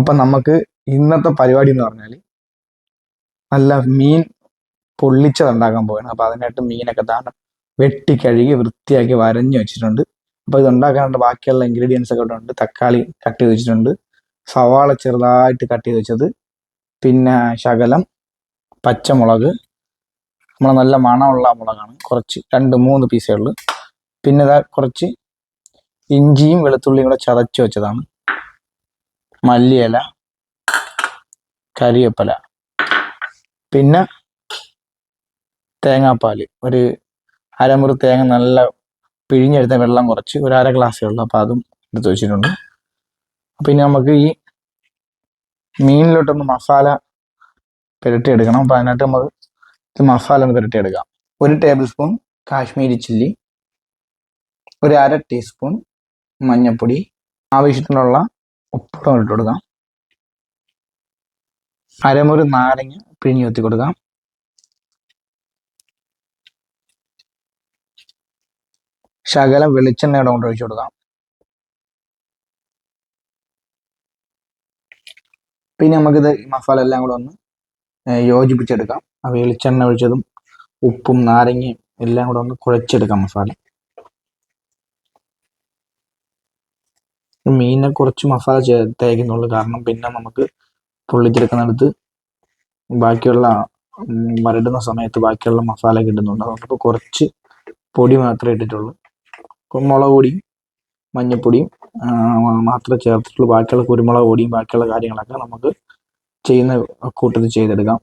അപ്പം നമുക്ക് ഇന്നത്തെ പരിപാടി എന്ന് പറഞ്ഞാൽ നല്ല മീൻ പൊള്ളിച്ചത് ഉണ്ടാക്കാൻ പോകണം അപ്പോൾ അതിനായിട്ട് മീനൊക്കെ താണ്ട് വെട്ടി കഴുകി വൃത്തിയാക്കി വരഞ്ഞു വെച്ചിട്ടുണ്ട്. അപ്പോൾ ഇത് ഉണ്ടാക്കാനായിട്ട് ബാക്കിയുള്ള ഇൻഗ്രീഡിയൻസ് ഒക്കെ ഉണ്ട്. തക്കാളി കട്ട് ചെയ്ത് വെച്ചിട്ടുണ്ട്. സവാള ചെറുതായിട്ട് കട്ട് ചെയ്ത് വെച്ചത്. പിന്നെ ശകലം പച്ചമുളക് നമ്മളെ നല്ല മണമുള്ള മുളകാണ്. കുറച്ച് രണ്ട് മൂന്ന് പീസേ ഉള്ളൂ. പിന്നെ കുറച്ച് ഇഞ്ചിയും വെളുത്തുള്ളിയും കൂടെ ചതച്ച് വെച്ചതാണ്. മല്ലിയില കരിയപ്പല പിന്നെ തേങ്ങാപ്പാൽ ഒരു അരമുറി തേങ്ങ നല്ല പിഴിഞ്ഞെടുത്ത വെള്ളം കുറച്ച് ഒരു അര ഗ്ലാസ്സേ ഉള്ളൂ. അപ്പോൾ അതും എടുത്ത് വെച്ചിട്ടുണ്ട്. പിന്നെ നമുക്ക് ഈ മീനിലോട്ടൊന്ന് മസാല പുരട്ടിയെടുക്കണം. അപ്പോൾ അതിനകത്ത് നമ്മൾ ഇത് മസാല ഒന്ന് പുരട്ടിയെടുക്കാം. ഒരു ടേബിൾ സ്പൂൺ കാശ്മീരി ചില്ലി ഒരു അര ടീസ്പൂൺ മഞ്ഞൾപ്പൊടി ആവശ്യത്തിനുള്ള ഉപ്പും ഇട്ട് കൊടുക്കാം. അരമുറി നാരങ്ങ പിഴിഞ്ഞ് കുത്തി കൊടുക്കാം. ശകലം വെളിച്ചെണ്ണയുടെ കൊണ്ട് ഒഴിച്ചു കൊടുക്കാം. പിന്നെ നമുക്കിത് മസാല എല്ലാം കൂടെ ഒന്ന് യോജിപ്പിച്ചെടുക്കാം. ആ വെളിച്ചെണ്ണ ഒഴിച്ചതും ഉപ്പും നാരങ്ങയും എല്ലാം കൂടെ ഒന്ന് കുഴച്ചെടുക്കാം മസാല. മീനിനെ കുറച്ച് മസാല ചേ തേക്കുന്നുള്ളൂ. കാരണം പിന്നെ നമുക്ക് പൊള്ളിച്ചെടുക്കുന്നിടത്ത് ബാക്കിയുള്ള വരടുന്ന സമയത്ത് ബാക്കിയുള്ള മസാല കിട്ടുന്നുണ്ട്. അതുകൊണ്ട് കുറച്ച് പൊടി മാത്രമേ ഇട്ടിട്ടുള്ളൂ. അപ്പം മുളക് പൊടിയും മഞ്ഞൾപ്പൊടിയും ആ, മാത്രമേ ചേർത്തിട്ടുള്ളൂ. ബാക്കിയുള്ള കുരുമുളക് പൊടിയും ബാക്കിയുള്ള കാര്യങ്ങളൊക്കെ നമുക്ക് ചെയ്യുന്ന കൂട്ടത്തിൽ ചെയ്തെടുക്കാം.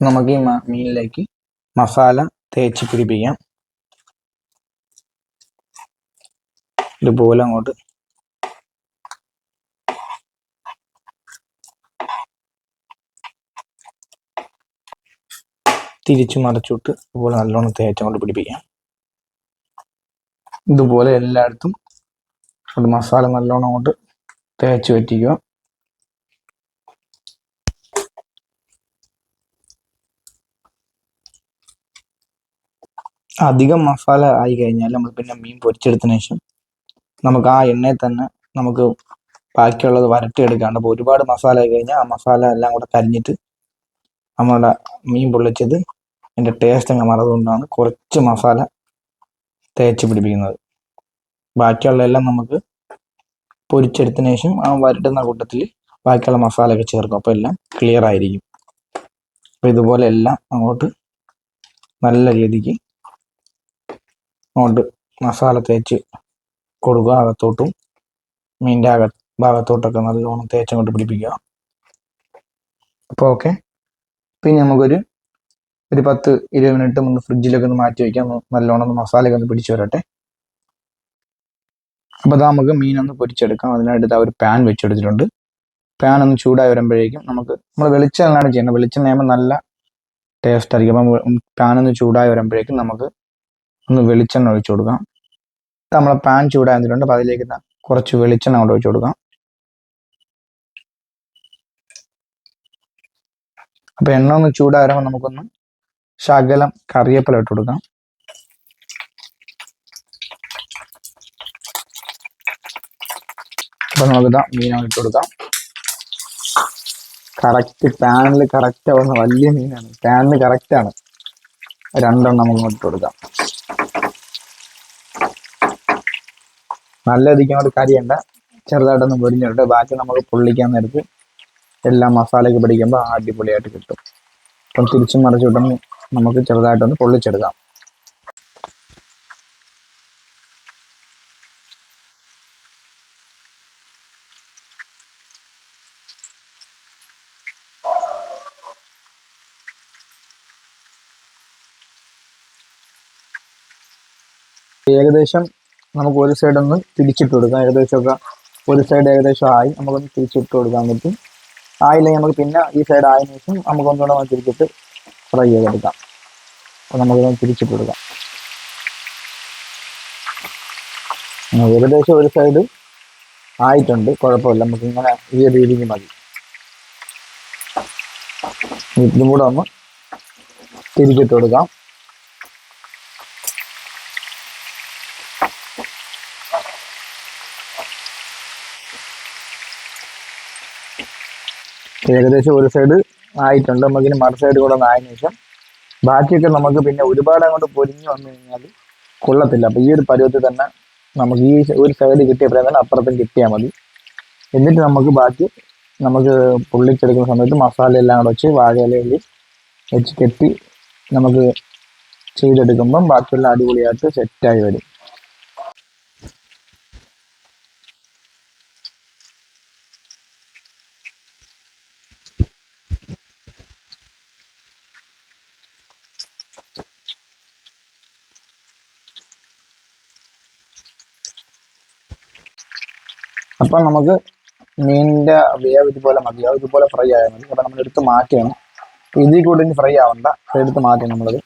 നമുക്ക് ഈ മീനിലേക്ക് മസാല തേച്ച് പിടിപ്പിക്കാം. ഇതുപോലെ അങ്ങോട്ട് തിരിച്ചു മറിച്ചിട്ട് ഇതുപോലെ നല്ലോണം തേച്ചങ്ങോട്ട് പിടിപ്പിക്കാം. ഇതുപോലെ എല്ലായിടത്തും അത് മസാല നല്ലോണം അങ്ങോട്ട് തേച്ച് പറ്റിക്കുക അധികം മസാല ആയി കഴിഞ്ഞാൽ നമ്മൾ പിന്നെ മീൻ പൊരിച്ചെടുത്തതിന് ശേഷം നമുക്ക് ആ എണ്ണയിൽ തന്നെ നമുക്ക് ബാക്കിയുള്ളത് വരട്ടിയെടുക്കാണ്ട് അപ്പോൾ ഒരുപാട് മസാല ആയി കഴിഞ്ഞാൽ ആ മസാല എല്ലാം കൂടെ കരിഞ്ഞിട്ട് നമ്മുടെ മീൻ പൊള്ളിച്ചത് അതിന്റെ ടേസ്റ്റ് അങ്ങ് മറന്നുകൊണ്ടാണ് കുറച്ച് മസാല തേച്ച് പിടിപ്പിക്കുന്നത്. ബാക്കിയുള്ള എല്ലാം നമുക്ക് പൊരിച്ചെടുത്തതിന് ശേഷം ആ വരട്ടുന്ന കൂട്ടത്തിൽ ബാക്കിയുള്ള മസാലയൊക്കെ ചേർക്കും. അപ്പോൾ എല്ലാം ക്ലിയർ ആയിരിക്കും. അപ്പോൾ ഇതുപോലെ എല്ലാം അങ്ങോട്ട് നല്ല രീതിക്ക് അങ്ങോട്ട് മസാല തേച്ച് കൊടുക്കുക. അകത്തോട്ടും മീന്റെ അക ഭാഗത്തോട്ടൊക്കെ നല്ലോണം തേച്ചങ്ങോട്ട് പിടിപ്പിക്കുക. അപ്പോൾ ഓക്കെ പിന്നെ നമുക്കൊരു ഒരു പത്ത് ഇരുപത് മിനിറ്റ് ഒന്ന് ഫ്രിഡ്ജിലൊക്കെ ഒന്ന് മാറ്റി വയ്ക്കാം നല്ലോണം ഒന്ന് മസാലയൊക്കെ ഒന്ന് പിടിച്ചു വരട്ടെ. അപ്പോൾ അത് നമുക്ക് മീനൊന്ന് പൊരിച്ചെടുക്കാം. അതിനായിട്ട് ആ ഒരു പാൻ വെച്ചെടുത്തിട്ടുണ്ട്. പാൻ ഒന്ന് ചൂടായി വരുമ്പോഴേക്കും നമുക്ക് നമ്മൾ വെളിച്ചെണ്ണയാണ് ചെയ്യുന്നത്. വെളിച്ചെണ്ണ ആകുമ്പോൾ നല്ല ടേസ്റ്റ് ആയിരിക്കും. അപ്പം പാൻ ഒന്ന് ചൂടായി വരുമ്പോഴേക്കും നമുക്ക് ഒന്ന് വെളിച്ചെണ്ണ ഒഴിച്ചു കൊടുക്കാം. നമ്മളെ പാൻ ചൂടായിട്ടുണ്ട് അപ്പോൾ അതിലേക്ക് കുറച്ച് വെളിച്ചെണ്ണ കൊണ്ട് ഒഴിച്ചു കൊടുക്കാം. അപ്പോൾ എണ്ണ ഒന്ന് ചൂടായി വരുമ്പോൾ നമുക്കൊന്ന് ശകലം കറിവേപ്പില ഇട്ട് കൊടുക്കാം അപ്പൊ നമുക്കിതാ മീനാണ് ഇട്ട് കൊടുക്കാം. കറക്റ്റ് പാനിൽ കറക്റ്റ് ആവുന്ന വലിയ മീനാണ്. പാനിൽ കറക്റ്റ് ആണ്. രണ്ടെണ്ണം നമുക്ക് ഇട്ട് കൊടുക്കാം. നല്ല രീതിക്ക് അങ്ങോട്ട് കരിയണ്ട. ചെറുതായിട്ടൊന്ന് പൊരിഞ്ഞിട്ട് ബാക്കി നമുക്ക് പൊള്ളിക്കാൻ നേരത്ത് എല്ലാം മസാലയൊക്കെ പിടിക്കുമ്പോൾ അടിപൊളിയായിട്ട് കിട്ടും. അപ്പം തിരിച്ചും മറിച്ചു മറിച്ചിട്ടൊന്ന് നമുക്ക് ചെറുതായിട്ടൊന്ന് പൊള്ളിച്ചെടുക്കാം. ഏകദേശം നമുക്ക് ഒരു സൈഡ് ഒന്ന് തിരിച്ചിട്ട് കൊടുക്കാം. ഏകദേശമൊക്കെ ഒരു സൈഡ് ഏകദേശം ആയി നമുക്കൊന്ന് തിരിച്ചിട്ട് കൊടുക്കാൻ പറ്റും. ആയില്ലെങ്കിൽ നമുക്ക് പിന്നെ ഈ സൈഡ് ആയതിനു ശേഷം നമുക്കൊന്നുകൂടെ തിരിച്ചിട്ട് ഫ്രൈ ചെയ്തെടുക്കാം. അപ്പോൾ നമുക്കൊന്ന് തിരിച്ചിട്ട് കൊടുക്കാം ഏകദേശം ഒരു സൈഡ് ആയിട്ടുണ്ട്. കുഴപ്പമില്ല. നമുക്ക് ഇങ്ങനെ ഈ രീതിക്ക് മതി. ഇതും കൂടെ ഒന്ന് തിരിച്ചിട്ട് കൊടുക്കാം. ഏകദേശം ഒരു സൈഡ് ആയിട്ടുണ്ട്. നമുക്കിനി മറു സൈഡ് കൂടെ ആയതിനു ശേഷം. ബാക്കിയൊക്കെ നമുക്ക് പിന്നെ ഒരുപാട് അങ്ങോട്ട് പൊരിഞ്ഞു വന്നു കഴിഞ്ഞാൽ കൊള്ളത്തില്ല. അപ്പോൾ ഈ ഒരു പരുവത്തിൽ തന്നെ നമുക്ക് ഈ ഒരു സൈഡ് കിട്ടിയപ്പോഴേ തന്നെ അപ്പുറത്തും കിട്ടിയാൽ മതി. എന്നിട്ട് നമുക്ക് ബാക്കി നമുക്ക് പൊള്ളിച്ചെടുക്കുന്ന സമയത്ത് മസാല എല്ലാം കൂടെ വെച്ച് വാഴയിലയിൽ വെച്ച് കെട്ടി നമുക്ക് ചെയ്തെടുക്കുമ്പം ബാക്കിയുള്ള അടിപൊളിയായിട്ട് സെറ്റായി വരും. അപ്പം നമുക്ക് മീനിന്റെ വേവ് ഇതുപോലെ മതിയാവും ഇതുപോലെ ഫ്രൈ ആയാൽ മതി. അപ്പം നമ്മൾ എടുത്ത് മാറ്റിയാണ്. ഇതിൽ കൂടി ഫ്രൈ ആവണ്ട. എടുത്ത് മാറ്റി നമ്മളത്.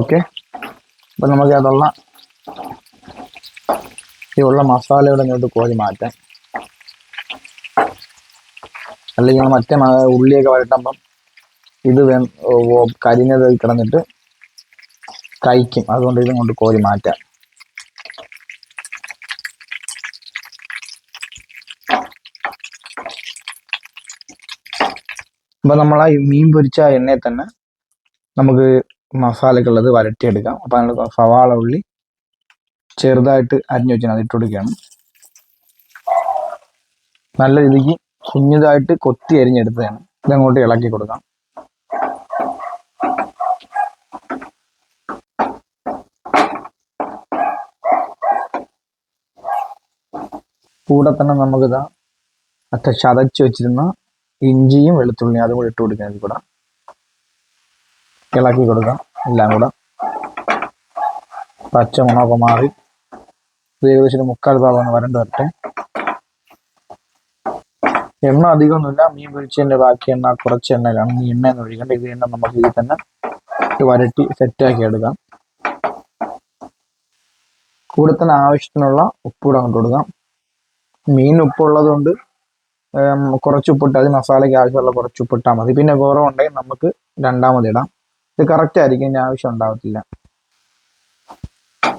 ഓക്കെ. അപ്പം നമുക്ക് അതുള്ള ഈ ഉള്ള മസാലയുടെ ഇങ്ങോട്ട് കോരി മാറ്റാം. അല്ലെങ്കിൽ മറ്റേ ഉള്ളിയൊക്കെ വരട്ടുമ്പം ഇത് വേ കരിഞ്ഞത് കിടന്നിട്ട് കഴിക്കും. അതുകൊണ്ട് ഇതും കൊണ്ട് കോരി മാറ്റാം. അപ്പം നമ്മൾ ആ മീൻ പൊരിച്ച എണ്ണയിൽ തന്നെ നമുക്ക് മസാലക്കുള്ളത് വരട്ടിയെടുക്കാം. അപ്പം നമ്മൾ സവാള ഉള്ളി ചെറുതായിട്ട് അരിഞ്ഞു വെച്ചാൽ അത് ഇട്ട് കൊടുക്കുകയാണ് നല്ല രീതിക്ക് കുഞ്ഞതായിട്ട് കൊത്തി അരിഞ്ഞെടുത്തതാണ്. ഇതങ്ങോട്ട് ഇളക്കി കൊടുക്കാം. കൂടെ തന്നെ നമുക്കിതാ അത്ര ചതച്ച് വെച്ചിരുന്ന ഇഞ്ചിയും വെളുത്തുള്ളിയും അതും കൂടി ഇട്ട് കൊടുക്കാം ഇതിൽ കൂടെ. ഇളക്കി കൊടുക്കാം എല്ലാം കൂടെ. പച്ചമുളകൊക്കെ മാറി ഏകദേശം മുക്കാൽ ഭാഗമാണ് വരണ്ട് വരട്ടെ എണ്ണ അധികമൊന്നുമില്ല. മീൻ പൊരിച്ചതിന്റെ ബാക്കി എണ്ണ കുറച്ച് എണ്ണയിലാണ് ഈ എണ്ണ എന്ന് ഒഴിക്കേണ്ട ഇത് എണ്ണ നമുക്ക് ഇതിൽ തന്നെ വരട്ടി സെറ്റാക്കി എടുക്കാം. കൂടെ തന്നെ ആവശ്യത്തിനുള്ള ഉപ്പൂടെ അങ്ങോട്ട് കൊടുക്കാം. മീൻ ഉപ്പുള്ളത് കൊണ്ട് കുറച്ച് ഉപ്പിട്ട് അത് മസാലയ്ക്ക് ആവശ്യമുള്ള കുറച്ച് ഉപ്പിട്ടാൽ മതി. പിന്നെ കുറവുണ്ടെങ്കിൽ നമുക്ക് രണ്ടാമത് ഇടാം. ഇത് കറക്റ്റ് ആയിരിക്കും. ഇതിന് ആവശ്യം ഉണ്ടാവത്തില്ല.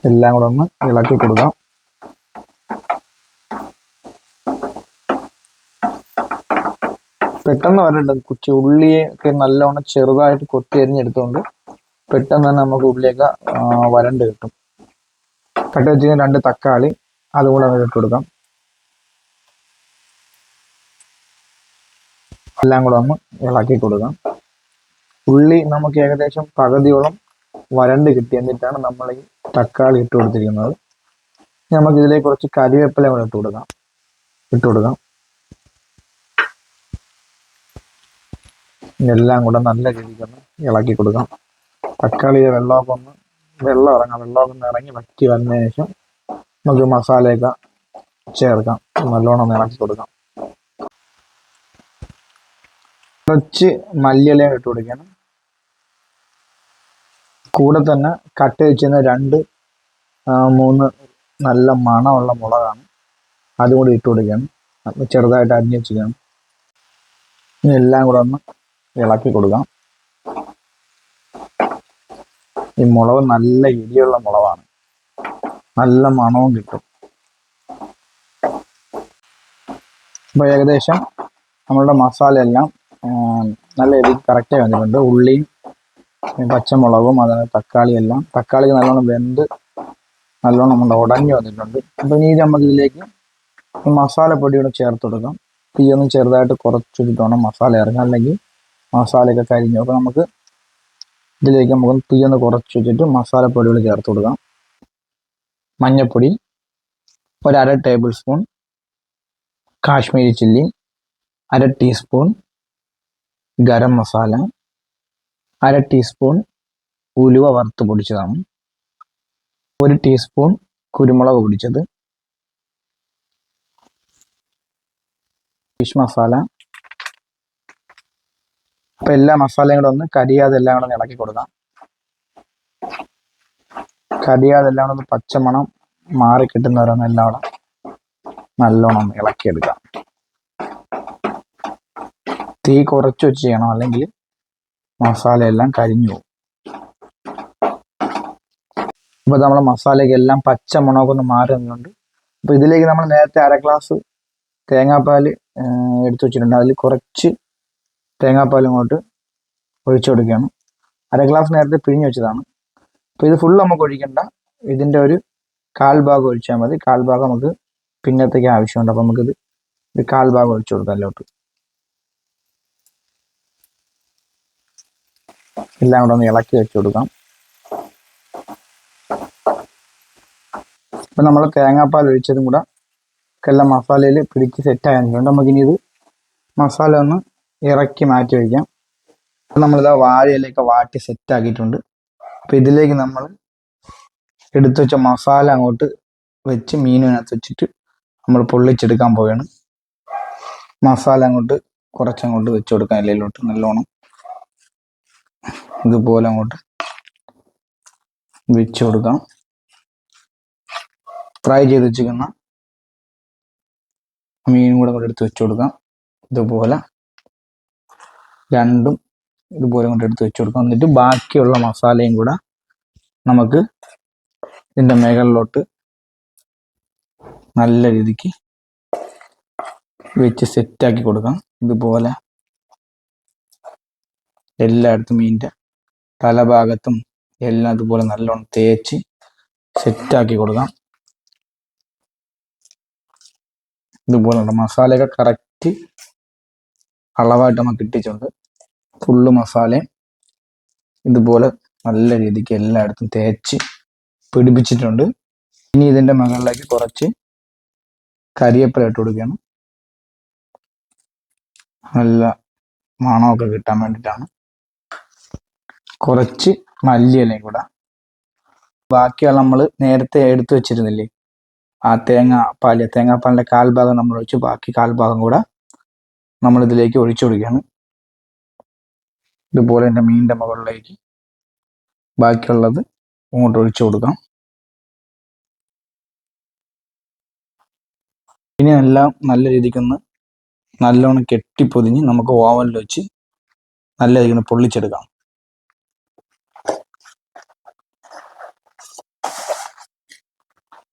എല്ലാം കൂടെ ഒന്ന് ഇളക്കി കൊടുക്കാം. പെട്ടെന്ന് വരണ്ട. കുച്ചി ഉള്ളിയൊക്കെ നല്ലോണം ചെറുതായിട്ട് കൊത്തി അരിഞ്ഞെടുത്തുകൊണ്ട് പെട്ടെന്ന് തന്നെ നമുക്ക് ഉള്ളിയൊക്കെ വരണ്ട് കിട്ടും. കട്ട് വെച്ച് രണ്ട് തക്കാളി അതും കൂടെ അങ്ങോട്ട് ഇട്ട് കൊടുക്കാം. എല്ലാം കൂടെ ഒന്ന് ഇളക്കി കൊടുക്കാം. ഉള്ളി നമുക്ക് ഏകദേശം പകുതിയോളം വരണ്ട് കിട്ടി എന്നിട്ടാണ് നമ്മൾ ഈ തക്കാളി ഇട്ട് കൊടുത്തിരിക്കുന്നത്. നമുക്ക് ഇതിലേക്ക് കുറച്ച് കരിവേപ്പില കൂടെ ഇട്ട് കൊടുക്കാം. ഇട്ട് കൊടുക്കാം. എല്ലാം കൂടെ നല്ല രീതിക്ക് ഒന്ന് ഇളക്കി കൊടുക്കാം. തക്കാളി വെള്ളമൊക്കെ ഒന്ന് വെള്ളം ഇറങ്ങാം. വെള്ളമൊക്കെ ഒന്ന് ഇറങ്ങി വറ്റി വന്നതിന് ശേഷം നമുക്ക് മസാലയൊക്കെ ചേർക്കാം. നല്ലോണം ഒന്ന് ഇളക്കി കൊടുക്കാം. കുറച്ച് മല്ലിയിലയും ഇട്ട് കൊടുക്കണം. കൂടെ തന്നെ കട്ട് വെച്ചിരുന്ന രണ്ട് മൂന്ന് നല്ല മണമുള്ള മുളകാണ്. അതും കൂടി ഇട്ട് കൊടുക്കണം. ചെറുതായിട്ട് അരിഞ്ഞ് വെച്ചിരിക്കണം. എല്ലാം കൂടെ ഒന്ന് ഇളക്കി കൊടുക്കാം. ഈ മുളക് നല്ല ഇടിയുള്ള മുളകാണ്. നല്ല മണവും കിട്ടും. അപ്പൊ ഏകദേശം നമ്മളുടെ മസാല എല്ലാം നല്ല രീതിയിൽ കറക്റ്റായി വന്നിട്ടുണ്ട്. ഉള്ളിയും പച്ചമുളകും അത് തക്കാളി എല്ലാം തക്കാളി നല്ലോണം വെന്ത് നല്ലോണം നമ്മുടെ ഉടഞ്ഞു വന്നിട്ടുണ്ട്. അപ്പോൾ ഇനി നമുക്ക് ഇതിലേക്ക് ഈ മസാലപ്പൊടി കൂടെ ചേർത്ത് കൊടുക്കാം. തീയൊന്ന് ചെറുതായിട്ട് കുറച്ചിട്ട് വേണം മസാല ഇറങ്ങാൻ. അല്ലെങ്കിൽ മസാലയൊക്കെ കരിഞ്ഞു. അപ്പോൾ നമുക്ക് ഇതിലേക്ക് നമുക്ക് തീ ഒന്ന് കുറച്ച് വെച്ചിട്ട് മസാലപ്പൊടികൾ ചേർത്ത് കൊടുക്കാം. മഞ്ഞൾപ്പൊടി ഒരു അര ടേബിൾ സ്പൂൺ കാശ്മീരി ചില്ലി അര ടീസ്പൂൺ ഗരം മസാല അര ടീസ്പൂൺ ഉലുവ വറുത്ത് പൊടിച്ചതാണ്. ഒരു ടീസ്പൂൺ കുരുമുളക് പൊടിച്ചത്. ഫിഷ് മസാല അപ്പൊ എല്ലാ മസാലയും കൂടെ ഒന്ന് കരിയാതെ എല്ലാം കൂടെ ഒന്ന് ഇളക്കി കൊടുക്കാം. കരിയാതെ എല്ലാം കൂടെ ഒന്ന് പച്ചമണം മാറി കിട്ടുന്നവരൊന്ന് എല്ലാം കൂടെ നല്ലോണം ഒന്ന് ഇളക്കിയെടുക്കാം. തീ കുറച്ച് വെച്ച് ചെയ്യണം. അല്ലെങ്കിൽ മസാല എല്ലാം കരിഞ്ഞു പോകും. അപ്പോൾ നമ്മൾ മസാലയ്ക്ക് എല്ലാം പച്ച മുളകൊക്കെ ഒന്ന് മാറി നിന്നുണ്ട് അപ്പോൾ ഇതിലേക്ക് നമ്മൾ നേരത്തെ അര ഗ്ലാസ് തേങ്ങാപ്പാൽ എടുത്തു വെച്ചിട്ടുണ്ട്. അതിൽ കുറച്ച് തേങ്ങാപ്പാൽ ഇങ്ങോട്ട് ഒഴിച്ചു കൊടുക്കുകയാണ്. അര ഗ്ലാസ് നേരത്തെ പിഴിഞ്ഞ് വെച്ചതാണ്. അപ്പോൾ ഇത് ഫുൾ നമുക്ക് ഒഴിക്കണ്ട. ഇതിന്റെ ഒരു കാൽ ഭാഗം ഒഴിച്ചാൽ മതി. കാൽ ഭാഗം നമുക്ക് പിന്നത്തേക്ക് ആവശ്യമുണ്ട്. അപ്പോൾ നമുക്കിത് ഒരു കാൽ ഭാഗം ഒഴിച്ചു കൊടുക്കാം അതിലോട്ട്. എല്ലാം കൂടെ ഒന്ന് ഇളക്കി വെച്ച് കൊടുക്കാം. ഇപ്പം നമ്മൾ തേങ്ങാപ്പാൽ ഒഴിച്ചതും കൂടെ എല്ലാം മസാലയിൽ പിടിച്ച് സെറ്റ് ആയതുകൊണ്ട് നമുക്കിനി ഇത് മസാല ഒന്ന് ഇറക്കി മാറ്റി വയ്ക്കാം. നമ്മളിതാ വാഴയിലേക്ക് വാട്ടി സെറ്റ് ആക്കിയിട്ടുണ്ട്. അപ്പം ഇതിലേക്ക് നമ്മൾ എടുത്തു വെച്ച മസാല അങ്ങോട്ട് വെച്ച് മീനിനകത്ത് വെച്ചിട്ട് നമ്മൾ പൊള്ളിച്ചെടുക്കാൻ പോവുകയാണ്. മസാല അങ്ങോട്ട് കുറച്ചങ്ങോട്ട് വെച്ച് കൊടുക്കാൻ ഇലയിലോട്ട് നല്ലോണം. ഇതുപോലെ അങ്ങോട്ട് വെച്ച് കൊടുക്കാം ഫ്രൈ ചെയ്ത് വെച്ചിരിക്കുന്ന മീനും കൂടെ അങ്ങോട്ട് എടുത്ത് വെച്ച് കൊടുക്കാം. ഇതുപോലെ. രണ്ടും ഇതുപോലെ കൊണ്ട് എടുത്ത് വെച്ച് കൊടുക്കാം. എന്നിട്ട് ബാക്കിയുള്ള മസാലയും കൂടെ നമുക്ക് ഇതിന്റെ മേഖലയിലോട്ട് നല്ല രീതിക്ക് വെച്ച് സെറ്റാക്കി കൊടുക്കാം. ഇതുപോലെ എല്ലായിടത്തും മീനിന്റെ തലഭാഗത്തും എല്ലാം ഇതുപോലെ നല്ലോണം തേച്ച് സെറ്റാക്കി കൊടുക്കാം. ഇതുപോലെ മസാലയൊക്കെ കറക്റ്റ് അളവായിട്ട് നമുക്ക് കിട്ടിയിട്ടുണ്ട്. ഫുള്ള് മസാലയും ഇതുപോലെ നല്ല രീതിക്ക് എല്ലായിടത്തും തേച്ച് പിടിപ്പിച്ചിട്ടുണ്ട്. ഇനി ഇതിന്റെ മുകളിലേക്ക് കുറച്ച് കരിയപ്പില ഇട്ട് കൊടുക്കുകയാണ്. നല്ല മണമൊക്കെ കിട്ടാൻ വേണ്ടിയിട്ടാണ്. കുറച്ച് മല്ലിയിലയും കൂടെ. ബാക്കിയുള്ള നമ്മൾ നേരത്തെ എടുത്തു വെച്ചിരുന്നില്ലേ? ആ തേങ്ങ പാൽ തേങ്ങാപ്പാലിന്റെ കാൽഭാഗം നമ്മൾ ഒഴിച്ച് ബാക്കി കാൽഭാഗം കൂടെ നമ്മൾ ഇതിലേക്ക് ഒഴിച്ചു കൊടുക്കുകയാണ്. ഇതുപോലെ തന്നെ മീനിന്റെ മുകളിലേക്ക് ബാക്കിയുള്ളത് ഇങ്ങോട്ട് ഒഴിച്ചു കൊടുക്കാം ഇനി എല്ലാം നല്ല രീതിക്കൊന്ന് നല്ലോണം കെട്ടിപ്പൊതിഞ്ഞ് നമുക്ക് ഓവനിൽ വെച്ച് നല്ല രീതിക്ക് പൊള്ളിച്ചെടുക്കാം.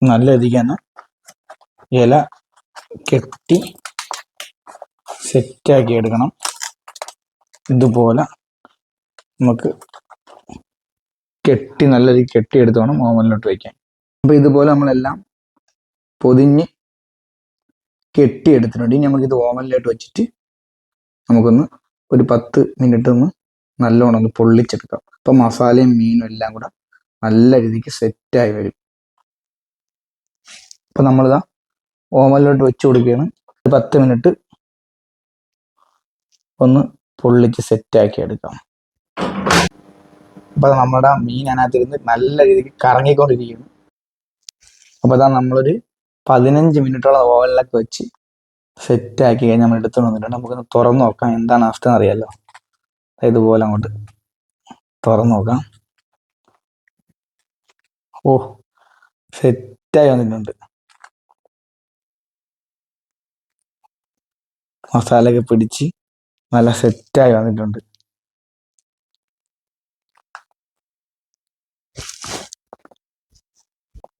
നല്ല രീതിക്ക് തന്നെ ഇല കെട്ടി സെറ്റാക്കി എടുക്കണം. ഇതുപോലെ നമുക്ക് കെട്ടി നല്ല കെട്ടി കെട്ടിയെടുത്ത് വേണം ഓവനിലോട്ട് വയ്ക്കാൻ. അപ്പോൾ ഇതുപോലെ നമ്മളെല്ലാം പൊതിഞ്ഞ് കെട്ടിയെടുത്തിട്ടുണ്ട്. ഇനി നമുക്കിത് ഓവനിലോട്ട് വെച്ചിട്ട് നമുക്കൊന്ന് ഒരു പത്ത് മിനിറ്റ് ഒന്ന് നല്ലോണം ഒന്ന് പൊള്ളിച്ചെടുക്കാം. അപ്പം മസാലയും മീനും എല്ലാം കൂടെ നല്ല രീതിക്ക് സെറ്റായി വരും. അപ്പം നമ്മളിതാ ഓവനിലോട്ട് വെച്ച് കൊടുക്കുകയാണ്. ഒരു പത്ത് മിനിറ്റ് ഒന്ന് പൊള്ളിച്ച് സെറ്റാക്കി എടുക്കാം. അപ്പോൾ നമ്മുടെ മീൻ അതിനകത്തിരുന്ന് നല്ല രീതിക്ക് കറങ്ങിക്കൊണ്ടിരിക്കുന്നു. അപ്പോൾ അതാ നമ്മളൊരു പതിനഞ്ച് മിനിറ്റോളം ഓവനിലൊക്കെ വെച്ച് സെറ്റാക്കി കഴിഞ്ഞാൽ നമ്മൾ എടുത്തുകൊണ്ട് വന്നിട്ടുണ്ട്. നമുക്കൊന്ന് തുറന്നു നോക്കാം എന്താണ് അവസ്ഥ എന്നറിയാലോ. ഇതുപോലെ അങ്ങോട്ട് തുറന്നു നോക്കാം. ഓ സെറ്റായി വന്നിട്ടുണ്ട്. മസാലയൊക്കെ പിടിച്ച് നല്ല സെറ്റായി വന്നിട്ടുണ്ട്.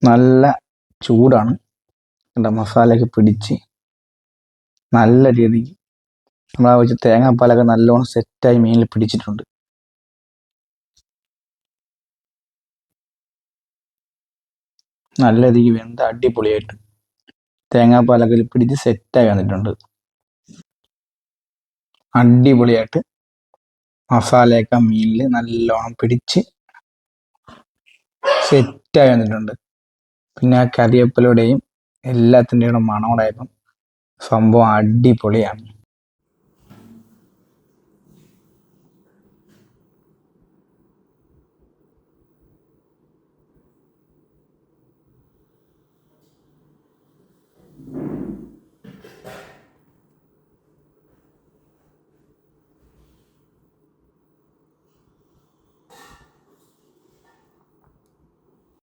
നല്ല ചൂടാണ്. എന്റെ മസാലയൊക്കെ പിടിച്ച് നല്ല രീതിക്ക് നമ്മൾ ആ വെച്ച് തേങ്ങാപ്പാലൊക്കെ നല്ലോണം സെറ്റായി മീനിൽ പിടിച്ചിട്ടുണ്ട്. നല്ല രീതിക്ക് വെന്ത അടിപൊളിയായിട്ട് തേങ്ങാപ്പാലൊക്കെ പിടിച്ച് സെറ്റായി വന്നിട്ടുണ്ട്. അടിപൊളിയായിട്ട് മസാലയൊക്കെ മീനിൽ നല്ലോണം പിടിച്ച് സെറ്റായി വന്നിട്ടുണ്ട്. പിന്നെ ആ കറിവേപ്പിലയുടെയും എല്ലാത്തിന്റെയും കൂടെ മണമുണ്ടായപ്പം സംഭവം അടിപൊളിയാണ്.